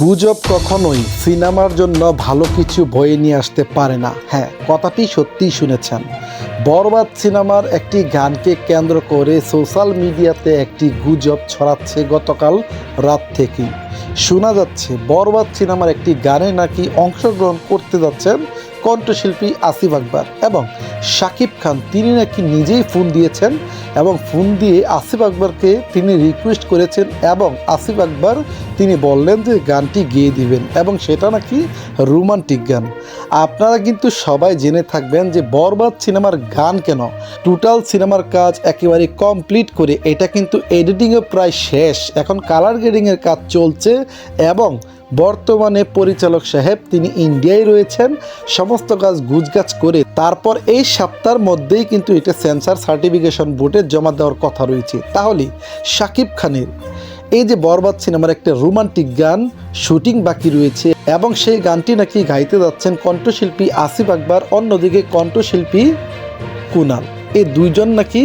গুজব কখনোই সিনেমার জন্য ভালো কিছু বয়ে নিয়ে আসতে পারে না। হ্যাঁ কথাটি সত্যিই শুনেছেন। বরবাদ সিনেমার একটি গানকে কেন্দ্র করে সোশ্যাল মিডিয়াতে একটি গুজব ছড়াচ্ছে গতকাল রাত থেকেই। শোনা যাচ্ছে, বরবাদ সিনেমার একটি গানে নাকি অংশগ্রহণ করতে যাচ্ছেন কণ্ঠশিল্পী আসিফ আকবর এবং শাকিব খান, তিনি নাকি নিজেই ফোন দিয়েছেন এবং ফোন দিয়ে আসিফ আকবরকে তিনি রিকোয়েস্ট করেছেন এবং আসিফ আকবর তিনি বললেন যে গানটি গেয়ে দিবেন এবং সেটা নাকি রোমান্টিক গান। আপনারা কিন্তু সবাই জেনে থাকবেন যে বরবাদ সিনেমার গান কেন? টোটাল সিনেমার কাজ একেবারে কমপ্লিট করে এটা কিন্তু এডিটিংও প্রায় শেষ। এখন কালার গ্রেডিংয়ের কাজ চলছে এবং বর্তমানে পরিচালক সাহেব তিনি ইন্ডিয়ায় রয়েছেন। সমস্ত কাজ গুজগাছ করে তারপর এই সপ্তাহের মধ্যেই কিন্তু এটা সেন্সার সার্টিফিকেশন বোর্ডে জমা দেওয়ার কথা রয়েছে। তাহলে শাকিব খানের এই যে বরবাদ সিনেমার একটা রোমান্টিক গান শুটিং বাকি রয়েছে এবং সেই গানটি নাকি গাইতে যাচ্ছেন কণ্ঠশিল্পী আসিফ আকবর, অন্যদিকে কণ্ঠশিল্পী কুনাল। এই দুইজন নাকি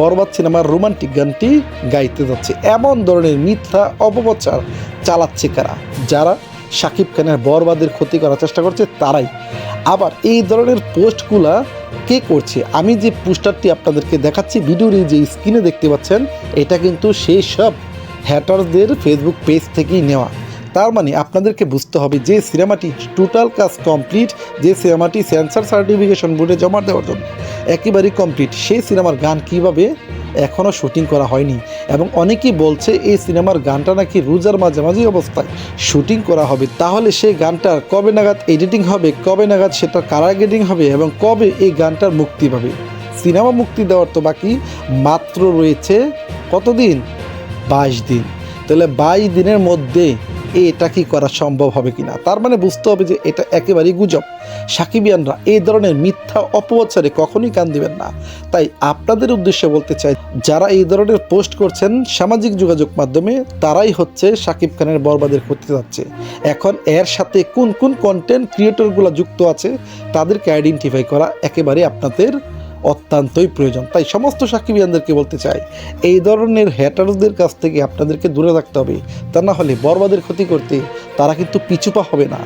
বরবাদ সিনেমার রোমান্টিক গানটি গাইতে যাচ্ছে। এমন ধরনের মিথ্যা অপপ্রচার চালাচ্ছে কারা? যারা শাকিব খানের বরবাদের ক্ষতি করার চেষ্টা করছে, তারাই। আবার এই ধরনের পোস্টগুলা কে করছে? আমি যে পোস্টারটি আপনাদেরকে দেখাচ্ছি, ভিডিওর যে স্ক্রিনে দেখতে পাচ্ছেন, এটা কিন্তু সেই সব হ্যাটারদের ফেসবুক পেজ থেকেই নেওয়া। তার মানে আপনাদেরকে বুঝতে হবে যে সিনেমাটি টোটাল কাজ কমপ্লিট যে সিনেমাটি সেন্সার সার্টিফিকেশন বোর্ডে জমা দেওয়ার জন্য একেবারেই কমপ্লিট সেই সিনেমার গান কীভাবে এখনও শুটিং করা হয়নি এবং অনেকেই বলছে এই সিনেমার গানটা নাকি রোজার মাঝামাঝি অবস্থায় শুটিং করা হবে। তাহলে সেই গানটার কবে নাগাদ এডিটিং হবে, কবে নাগাদ সেটা গ্রেডিং হবে এবং কবে এই গানটার মুক্তি পাবে? সিনেমা মুক্তি দেওয়ার তো বাকি, মাত্র রয়েছে কতদিন? বাইশ দিন। তাহলে বাইশ দিনের মধ্যে এটা কি করা সম্ভব হবে কিনা? তার মানে বুঝতে হবে যে এটা একেবারেই গুজব। সাকিবিয়ানরা এই ধরনের মিথ্যা অপপ্রচারে কখনই কান দিবেন না। তাই আপনাদের উদ্দেশ্যে বলতে চাই, যারা এই ধরনের পোস্ট করছেন সামাজিক যোগাযোগ মাধ্যমে, তারাই হচ্ছে সাকিব খানের বরবাদের করতে যাচ্ছে এখন এর সাথে কোন কোন কন্টেন্ট ক্রিয়েটরগুলো যুক্ত আছে, তাদেরকে আইডেন্টিফাই করা একেবারে আপনাদের অত্যন্তই প্রয়োজন। তাই সমস্ত সাকিবিয়ানদেরকে বলতে চাই, এই ধরনের হ্যাটারদের কাছ থেকে আপনাদেরকে দূরে রাখতে হবে। তা না হলে বরবাদের ক্ষতি করতে তারা কিন্তু পিছুপা হবে না।